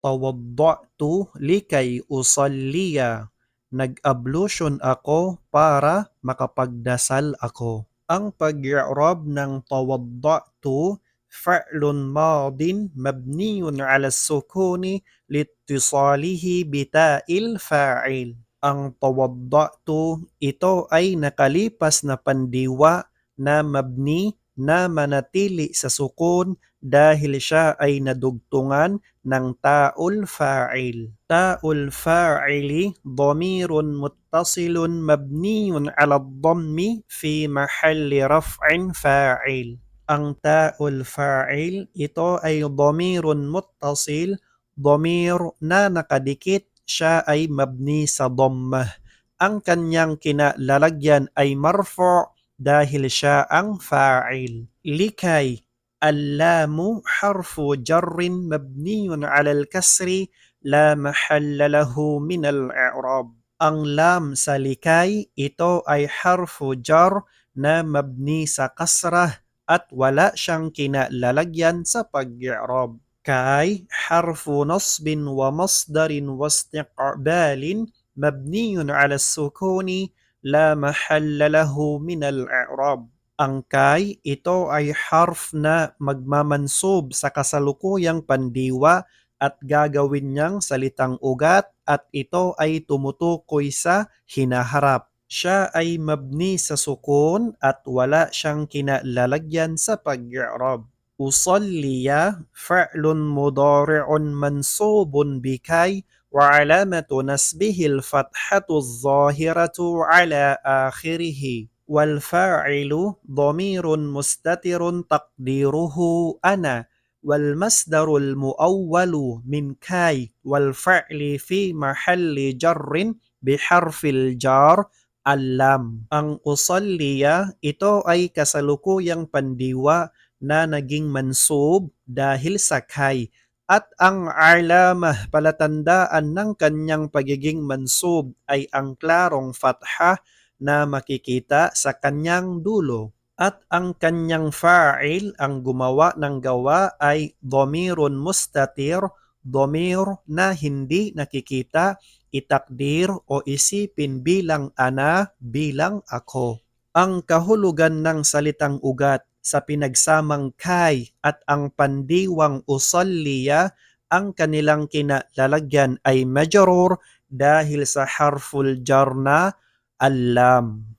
Tawadda'tu likay usalliya. Nag-ablution ako para makapagdasal ako. Ang pag-i'rab ng tawadda'tu fa'lun madin mabniyun ala sukuni litisalihi bita'il fa'il. Ang tawadda'tu ito ay nakalipas na pandiwa na mabni na manatili sa sukun dahil siya ay nadugtungan ng ta'ul fa'il. Ta'ul fa'ili dhamirun muttasilun mabniyun ala dhammi fi mahalli raf'in fa'il. Ang ta'ul fa'il ito ay dhamirun muttasil, dhamir na nakadikit siya ay mabni sa dhammah. Ang kanyang kinalalagyan ay marfu' dahil siya ang fa'il. Likay allamu harfu jarrin mabniyun ala al-kasri la mahalla lahu min al-i'rab. Ang lam sa likay, ito ay harfu jar na mabni sa kasrah at wala siyang kinalalagyan sa pag-i'rab. Kay harfu nasbin wa masdarin wa istiqbalin mabniyun ala sukuni la mahalla lahu min al-i'rab. Ang kay, ito ay harf na magmamansub sa kasalukuyang pandiwa at gagawin niyang salitang ugat at ito ay tumutukoy sa hinaharap. Siya ay mabni sa sukun at wala siyang kinalalagyan sa pag-i'rab. Usalliya fa'lun mudari'un mansubun bikay وعلامة نسبه الفتحة الظاهرة على آخره والفاعل ضمير مستتر تقديره أنا والمصدر المؤول من كاي والفعل في محل جر بحرف الجار اللام. أن أصلي إتو أي كسلوكو ين بنديوا نا نجين منصوب داهل سكاي. At ang alamah palatandaan ng kanyang pagiging mansub ay ang klarong fatha na makikita sa kanyang dulo. At ang kanyang fa'il, ang gumawa ng gawa ay domirun mustatir, domir na hindi nakikita, itakdir o isipin bilang ana, bilang ako. Ang kahulugan ng salitang ugat sa pinagsamang kay at ang pandiwang usalliya ang kanilang kinalalagyan ay majrur dahil sa harful jar na alam.